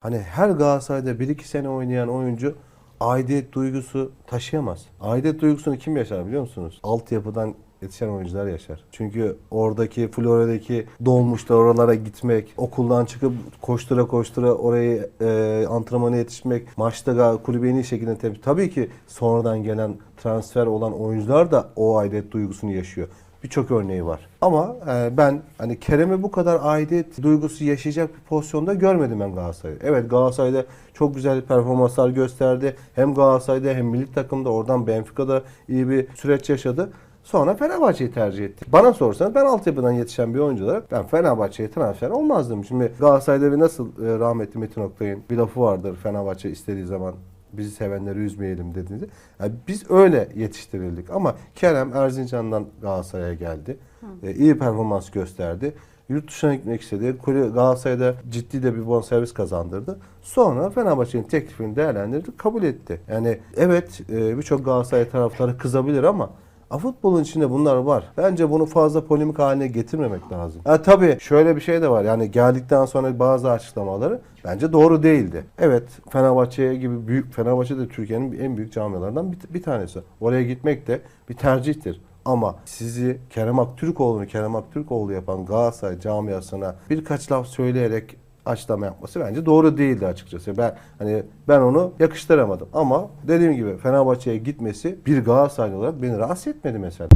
Hani her Galatasaray'da 1-2 sene oynayan oyuncu aidiyet duygusu taşıyamaz. Aidiyet duygusunu kim yaşar biliyor musunuz? Altyapıdan yetişen oyuncular yaşar. Çünkü oradaki Florya'daki dolmuşta oralara gitmek, okuldan çıkıp koştura koştura orayı e, antrenmana yetişmek, maçta kulübe en iyi şekilde tepki. Tabii ki sonradan gelen transfer olan oyuncular da o aidiyet duygusunu yaşıyor. Birçok örneği var. Ama e, ben hani Kerem'i bu kadar aidiyet duygusu yaşayacak bir pozisyonda görmedim ben Galatasaray'da. Evet Galatasaray'da çok güzel performanslar gösterdi. Hem Galatasaray'da hem milli takımda oradan Benfica'da iyi bir süreç yaşadı. Sonra Fenerbahçe'yi tercih etti. Bana sorsanız ben altyapıdan yetişen bir oyuncu olarak ben Fenerbahçe'ye transfer olmazdım. Şimdi Galatasaray'da bir nasıl e, rahmetli Metin Oktay'ın bir lafı vardır Fenerbahçe istediği zaman bizi sevenleri üzmeyelim dediğinde. Yani biz öyle yetiştirildik ama Kerem Erzincan'dan Galatasaray'a geldi. E, iyi performans gösterdi. Yurt dışına gitmek istedi. Kulü- Galatasaray'da ciddi de bir bonservis kazandırdı. Sonra Fenerbahçe'nin teklifini değerlendirdi, kabul etti. Yani evet e, birçok Galatasaray taraftarı kızabilir ama A, futbolun içinde bunlar var. Bence bunu fazla polemik haline getirmemek lazım. Ha, tabii şöyle bir şey de var. Yani geldikten sonra bazı açıklamaları bence doğru değildi. Evet Fenerbahçe gibi büyük Fenerbahçe de Türkiye'nin en büyük camialarından bir, bir tanesi. Oraya gitmek de bir tercihtir. Ama sizi Kerem Aktürkoğlu'nu Kerem Aktürkoğlu yapan Galatasaray camiasına birkaç laf söyleyerek açıklama yapması bence doğru değildi açıkçası. Ben hani ben onu yakıştıramadım. Ama dediğim gibi Fenerbahçe'ye gitmesi bir Galatasaraylı olarak beni rahatsız etmedi mesela.